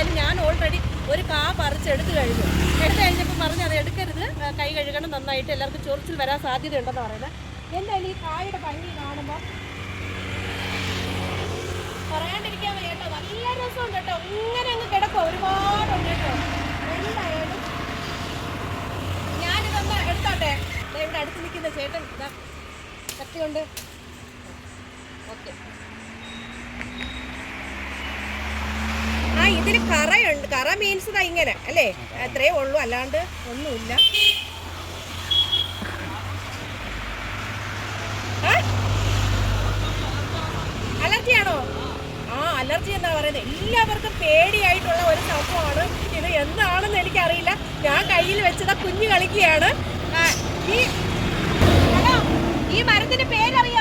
എന്തായാലും ഞാൻ ഓൾറെഡി ഒരു കാ പറിച്ചെടുത്ത് കഴിഞ്ഞു. എടുത്ത് കഴിഞ്ഞപ്പോൾ പറഞ്ഞ് അത് എടുക്കരുത്. കൈ കഴുകണം നന്നായിട്ട്. എല്ലാവർക്കും ചൊറിച്ചിൽ വരാൻ സാധ്യതയുണ്ടെന്ന് പറയുന്നത് എന്തായാലും ഈ കായുടെ ഭംഗി കാണുമ്പോൾ പറയാണ്ടിരിക്കാൻ കേട്ടോ നല്ല രസമുണ്ട് കേട്ടോ. ഇങ്ങനെ അങ്ങ് കിടക്കും ഒരുപാടുണ്ട് കേട്ടോ എന്തായാലും ഞാനിതൊന്ന് എടുത്തോട്ടെ? ഇവിടെ അടുത്ത് നിൽക്കുന്ന ചേട്ടൻ ഇതാ. കത്തി കൊണ്ട്. ഓക്കെ. ഇതിൽ കറയുണ്ട്. കറ മീൻസ് ഇങ്ങനെ അല്ലേ? അത്രേ ഉള്ളൂ അല്ലാണ്ട് ഒന്നുമില്ല. അലർജി ആണോ ആ അലർജി എന്നാ പറയുന്നത് എല്ലാവർക്കും പേടിയായിട്ടുള്ള ഒരു സംഭവമാണ്. ഇത് എന്താണെന്ന് എനിക്കറിയില്ല. ഞാൻ കയ്യിൽ വെച്ചതാ കുഞ്ഞു കളിക്കുകയാണ്. ഈ ഹലോ ഈ മരത്തിന്റെ പേരറിയാമോ?